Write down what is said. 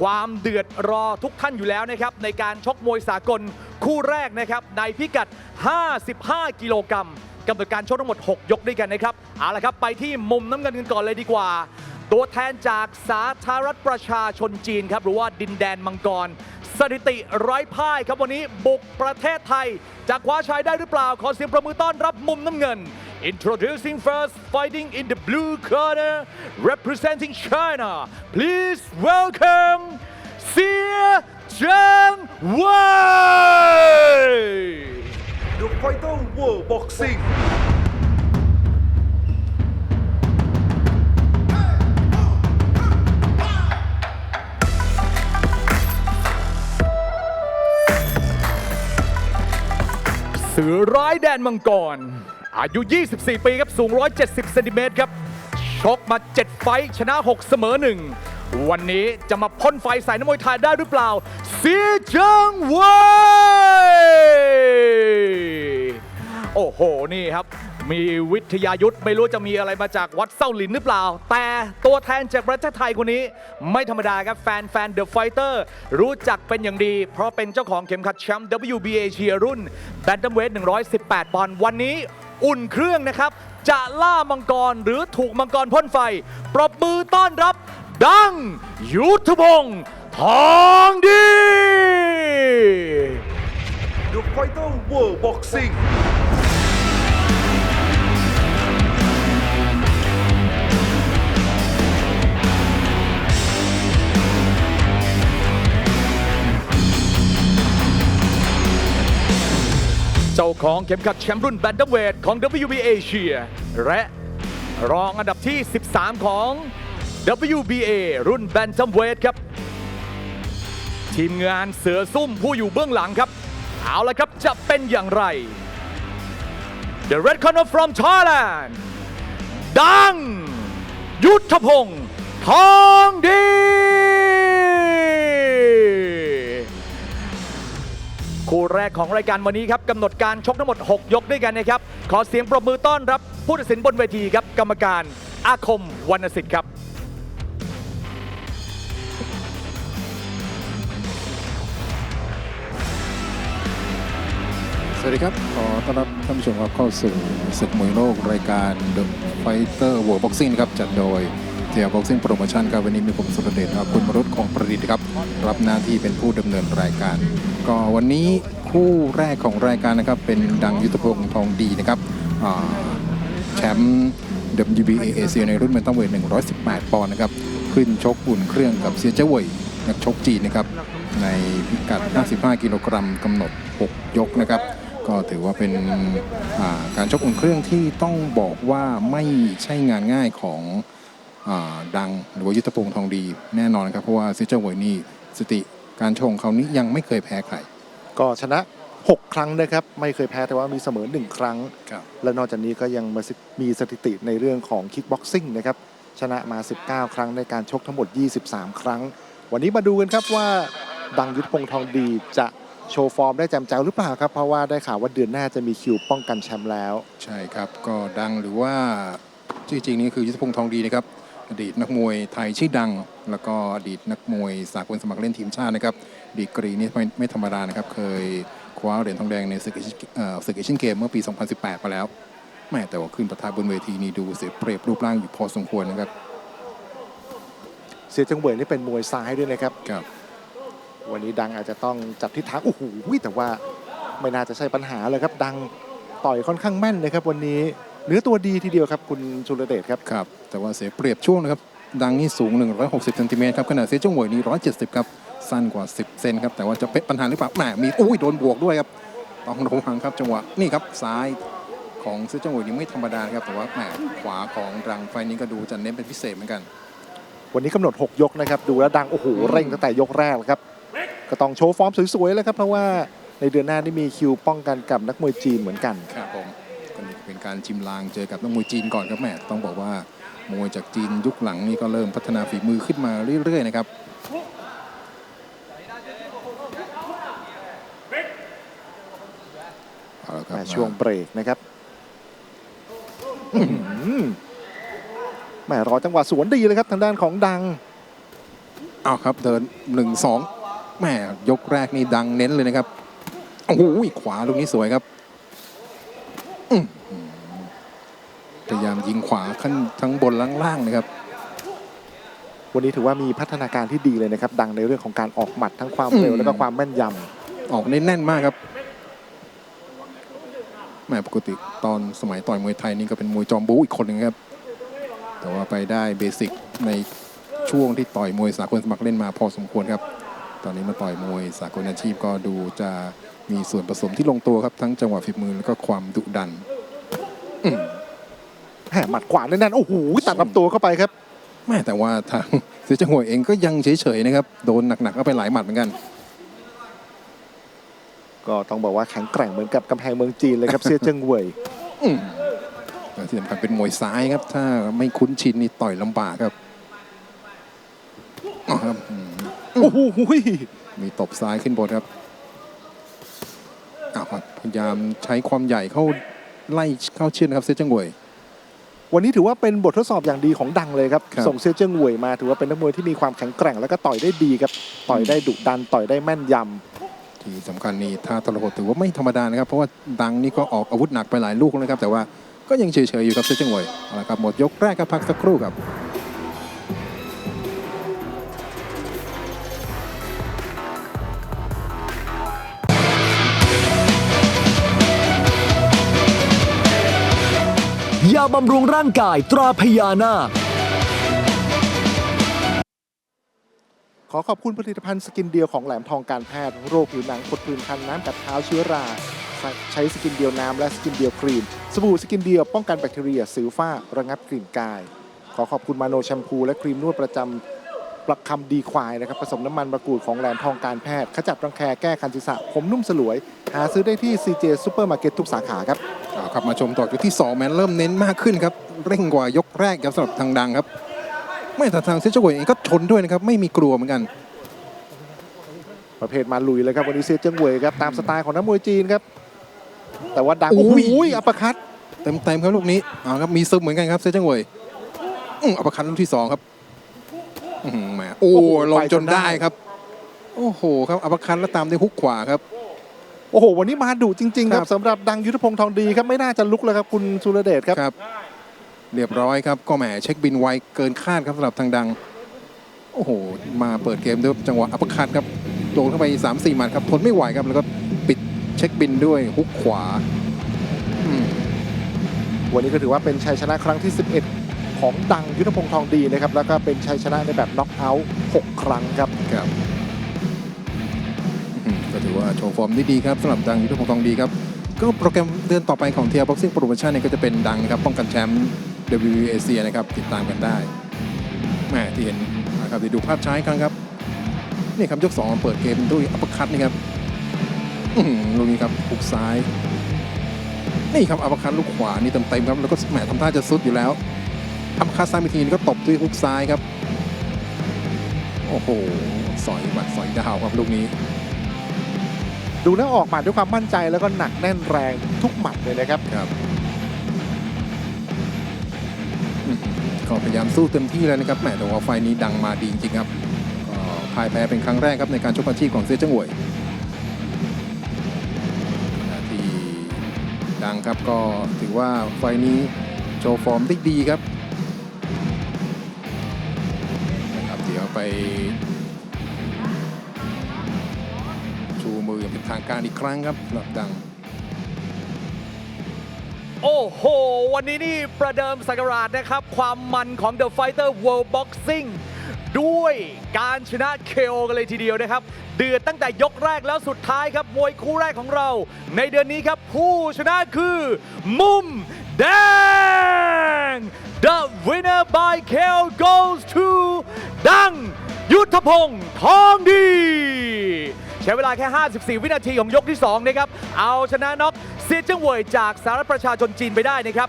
ความเดือดรอทุกท่านอยู่แล้วนะครับ ในการชกมวยสากลคู่แรกนะครับ ในพิกัด 55 กิโลกรัมกำหนดการชกทั้งหมด 6 ยกด้วยกันนะครับเอาละครับไปที่มุมน้ำเงินกันก่อนเลยดีกว่า ตัวแทนจากสาธารณรัฐประชาชนจีนครับหรือว่าดินแดนมังกร สถิติไร้พ่ายครับวันนี้บุกประเทศไทยจะคว้าชัยได้หรือเปล่าขอเสียงประมือต้อนรับมุมน้ำเงิน Introducing first, fighting in the blue corner, representing China. Please welcome Xie Zheng Wei. The Fighter World Boxing เสือร้ายแดนมังกร อายุ 24 ปีครับ สูง 170 เซนติเมตรครับ ชกมา 7 ไฟชนะ 6 เสมอ 1 วันนี้จะมาพ่นไฟใส่นักมวยไทยได้หรือเปล่า เสียจิงเว่ยโอ้โห นี่ครับ มีวิทยายุทธ์ไม่รู้จะมีอะไรมาจากวัดเส้าหลินหรือเปล่า แต่ตัวแทนจากประเทศไทยคนนี้ ไม่ธรรมดาครับ แฟนแฟนเดอะไฟเตอร์รู้จักเป็นอย่างดี เพราะเป็นเจ้าของเข็มขัดแชมป์ WBA เชียรุ่นแบนตัมเวท118 ปอนด์วันนี้ อุ่นเครื่องนะครับ จะล่ามังกรหรือถูกมังกรพ่นไฟ ปรบมือต้อนรับ ดัง ยุทธพงศ์ทองดี The Fighter World Boxing เจ้าของเข็มขัดแชมป์รุ่นแบนตัมเวทของ WBA เชียและรองอันดับที่ 13 ของ WBA รุ่นแบนตัมเวทครับ ทีมงานเสือซุ่มผู้อยู่เบื้องหลังครับ เอาละครับจะเป็นอย่างไร The Red Corner from Thailand ดัง ยุทธพงศ์ทองดี คู่แรกของรายการวันนี้ครับกำหนดการชกทั้งหมด 6 ยกด้วยกันนะครับ ขอเสียงปรบมือต้อนรับผู้ตัดสินบนเวทีครับ กรรมการอาคมวรรณสิทธิ์ครับ สวัสดีครับ ขอต้อนรับท่านผู้ชมครับเข้าสู่ศึกมวยโลกรายการ The Fighter World Boxing ครับจัดโดย เทียบ็อกซิ่งโปรโมชั่นครับวันนี้มีผมสุรเดชครับคุณมรุตคงประดิษฐ์ครับ รับหน้าที่เป็นผู้ดำเนินรายการ ก็วันนี้คู่แรกของรายการนะครับ เป็นดังยุทธพงศ์ทองดีนะครับแชมป์ WBA เอเชียในรุ่นเมนตัมเวท118 ปอนด์นะครับ ขึ้นชกอุ่นเครื่องกับเซียเจ้าวยนักชกจีนนะครับ ในพิกัด 55 กิโลกรัมกำหนด 6 ยกนะครับก็ถือว่าเป็นาการชกอุ่นเครื่องที่ต้องบอกว่าไม่ใช่งานง่ายของ ดังหรือว่ายุทธพงศ์ทองดีแน่นอนครับ เพราะว่าซิเจอร์เวยนี่สถิติการชกของเขานี้ยังไม่เคยแพ้ใคร ก็ชนะ 6 ครั้งนะครับ ไม่เคยแพ้แต่ว่ามีเสมอ 1 ครั้งครับและนอกจากนี้ก็ยังมามีสถิติในเรื่องของคิกบ็อกซิ่งนะครับ ชนะมา 19 ครั้งในการชกทั้งหมด 23 ครั้ง วันนี้มาดูกันครับว่าดังยุทธพงศ์ทองดีจะโชว์ฟอร์มได้แจมแจ๋วหรือเปล่าครับ เพราะว่าได้ข่าวว่าเดือนหน้าจะมีคิวป้องกันแชมป์แล้ว ใช่ครับ ก็ดังหรือว่าชื่อจริงนี้คือยุทธพงศ์ทองดีนะครับ อดีตนักมวยไทยชื่อดัง แล้วก็อดีตนักมวยสากลสมัครเล่นทีมชาตินะครับ ดีกรีนี่ไม่ไม่ธรรมดานะครับ เคยคว้าเหรียญทองแดงในศึกเอเชียเอ่อศึกเอเชียนเกมเมื่อปี 2018 มาแล้วแม่แต่ว่าขึ้นประทะบนเวทีนี่ดูเสียเปรียบรูปร่างอยู่พอสมควรนะครับ เสียจังเวยนี่เป็นมวยซ้ายด้วยนะครับครับ วันนี้ดังอาจจะต้องจับทิศทางโอ้โหแต่ว่าไม่น่าจะใช่ปัญหาเลยครับ ดังต่อยค่อนข้างแม่นเลยครับวันนี้ เนื้อตัวดีทีเดียวครับคุณชุลเดชครับ ครับ แต่ว่าเสียเปรียบช่วงนะครับ ดังนี่สูง 160เซนติเมตรครับขณะเสียจ้งหวยนี่170 ครับ สั้นกว่า 10 เซนครับ แต่ว่าจะเป็นปัญหาหรือเปล่าแหมมีอุ้ยโดนบวกด้วยครับ ต้องระวังครับจังหวะนี่ครับซ้ายของเสียจ้งหวยนี่ไม่ธรรมดานะครับ แต่ว่าแหมขวาของดังไฟนี้ก็ดูจะเน้นเป็นพิเศษเหมือนกัน วันนี้กำหนด 6 ยกนะครับ ดูแล้วดังโอ้โหเร่งตั้งแต่ยกแรกแล้วครับ ก็ต้องโชว์ฟอร์มสวยๆแล้วครับเพราะว่าในเดือนหน้านี่มีคิวป้องกันกับนักมวยจีนเหมือนกัน ครับผม ก็นี่เป็นการชิมลางเจอกับนักมวยจีนก่อนครับแหมต้องบอกว่ามวยจากจีนยุคหลังนี่ก็เริ่มพัฒนาฝีมือขึ้นมาเรื่อยๆนะครับเอาละครับแต่ช่วงเบรกนะครับอื้อหือแหมรอจังหวะสวนดีเลยครับทางด้านของดังเอาครับเดินหนึ่งสองแหม่ยกแรกนี่ดังเน้นเลยนะครับโอ้โหขวาลูกนี้สวยครับอื้อหือ พยายามยิงขวาขั้นทั้งบนล่างๆนะครับ วันนี้ถือว่ามีพัฒนาการที่ดีเลยนะครับ ดังในเรื่องของการออกหมัดทั้งความเร็วอืมแล้วก็ความแม่นยออกแน่นๆมากครับแหม่ปกติตอนสมัยต่อยมวยไทยนี่ก็เป็นมวยจอมบู๊อีกคนหนึ่งครับ แต่ว่าไปได้เบสิกในช่วงที่ต่อยมวยสากลสมัครเล่นมาพอสมควรครับ ตอนนี้มาต่อยมวยสากลอาชีพก็ดูจะ มีส่วนผสมที่ลงตัวครับทั้งจังหวะฝีมือแล้วก็ความดุดันำแหมหมัดขวาแน่นๆโอ้โหตัดลำตัวเข้าไปครับแม่แต่ว่าทางเสือจังหวยเองก็ยังเฉยๆนะครับ โดนหนักๆก็ไปหลายหมัดเหมือนกัน ก็ต้องบอกว่าแข็งแกร่งเหมือนกับกำแพงเมืองจีนเลยครับเซียเจิ้งเว่ยอืมและที่สำคัญเป็นมวยซ้ายครับ ถ้าไม่คุ้นชินนี่ต่อยลำบากครับอ๋อครับอืมโอ้โหมีตบซ้ายขึ้นบนครับอ้าวครับพยายามใช้ความใหญ่เข้าไล่เข้าเชือดนะครับเซจังหวย วันนี้ถือว่าเป็นบททดสอบอย่างดีของดังเลยครับ ครับ ส่งเซียเจิ้งเว่ยมาถือว่าเป็นนักมวยที่มีความแข็งแกร่งแล้วก็ต่อยได้ดีครับ ต่อยได้ดุดันต่อยได้แม่นยำ ที่สำคัญนี่ถ้าทรหดถือว่าไม่ธรรมดานะครับ เพราะว่าดังนี่ก็ออกอาวุธหนักไปหลายลูกแล้วนะครับ แต่ว่าก็ยังเฉยๆอยู่ครับเซจังหวยเอาละครับหมดยกแรกครับพักสักครู่ครับ ยาบำรุงร่างกายตราพญานาค ขอขอบคุณผลิตภัณฑ์สกินเดียวของแหลมทองการแพทย์โรคผิวหนังผดผื่นคันน้ำกัดเท้าเชื้อรา ใช้สกินเดียวน้ำและสกินเดียวครีม สบู่สกินเดียวป้องกันแบคทีเรียสิวฝ้าระงับกลิ่นกาย ขอขอบคุณมาโนแชมพูและครีมนวดประจำประคำดีควายนะครับผสมน้ำมันมะกรูดของแหลมทองการแพทย์ขจัดรังแคแก้คันศีรษะผมนุ่มสลวย หาซื้อได้ที่ CJ Supermarket ทุกสาขาครับเอาครับมาชมต่อยกที่ 2 แมนเริ่มเน้นมากขึ้นครับเร่งกว่ายกแรกครับสำหรับทางดังครับ ไม่แต่ทางเซจวยเองก็ชนด้วยนะครับ ไม่มีกลัวเหมือนกัน ประเภทมาลุยเลยครับวันนี้เซียเจิ้งเวยครับตามสไตล์ของนักมวยจีนครับ แต่ว่าดังโอ้โอ้ยโหอัปเปอร์คัตเต็มเต็มๆครับลูกนี้เอาครับมีซึมเหมือนกันครับเซจังเวยอืออัปเปอร์คัตลูกที่สองครับอื้อหือแหมโอ้ลงจนได้ครับ โอ้โหครับอัปเปอร์คัตแล้วตามด้วยฮุกขวาครับ โอ้โห วันนี้มาดุจริง ๆ ครัครับบสำหรับดังยุทธพงษ์ทองดีครับไม่น่าจะลุกแล้วครับคุณสุรเดชครับ ครับ เรียบร้อยครับ ก็แหมเช็คบินไวเกินคาดครับสำหรับทางดัง โอ้โห มาเปิดเกมด้วยจังหวะอัปเปอร์คัตครับโดนเข้าไป 3 4หมัดครับทนไม่ไหวครับ แล้วก็ปิดเช็คบินด้วยฮุกขวาอืมวันนี้ก็ถือว่าเป็นชัยชนะครั้งที่ 11 ของดังยุทธพงษ์ทองดีนะครับแล้วก็เป็นชัยชนะในแบบน็อกเอาท์6ครั้งครับ ครับอืมก็ ถือว่าโชว์ฟอร์มได้ดีครับสำหรับดังยุทธพงศ์ทองดีครับ ก็โปรแกรมเดือนต่อไปของเทียร์บ็อกซิ่งโปรโมชั่นเนี่ยก็จะเป็นดังนะครับป้องกันแชมป์ WBA นะครับติดตามกันได้แหม่ที่เห็นนะครับเดี๋ยวดูภาพช้าอีกครั้งครับนี่ครับยกสองเปิดเกมด้วยอัปคัตนี่ครับลูกนี้ครับหุกซ้าย นี่ครับอัปคัตลูกขวานี่เต็มๆครับแล้วก็แหมทำท่าจะซุดอยู่แล้วอัปคัตซ้ายไปทีนี้ก็ตบด้วยฮุกซ้ายครับ โอ้โหสอยหมัดสอยดาวครับลูกนี้ ดูแล้วออกหมาด้วยความมั่นใจแล้วก็หนักแน่นแรงทุกหมัดเลยนะครับ ครับก็พยายามสู้เต็มที่แล้วนะครับแหมแต่ว่าไฟนี้ดังมาดีจริงครับก็พ่ายแพ้เป็นครั้งแรกครับในการชกอาชีพของเซจังหวยที่ดังครับก็ถือว่าไฟนี้โชว์ฟอร์มได้ดีครับนะครับเดี๋ยวไป ชูมือย่างเป็นทางการอีกครั้งครับหรับดัง โอ้โห วันนี้นี่ประเดิมสักราชนะครับ ความมันของ The Fighter World Boxing ด้วยการชนะเคโอกันเลยทีเดียวนะครับ เดือดตั้งแต่ยกแรกแล้วสุดท้ายครับมวยคู่แรกของเรา ในเดือนนี้ครับผู้ชนะคือ มุมแดง The winner by KO goes to ดัง ยุทธพงศ์ทองดี ใช้เวลาแค่ 54 วินาทีของยกที่ 2 นะครับ เอาชนะน็อกเซียเจิ้งเหวยจากสารัฐประชาชนจีนไปได้นะครับ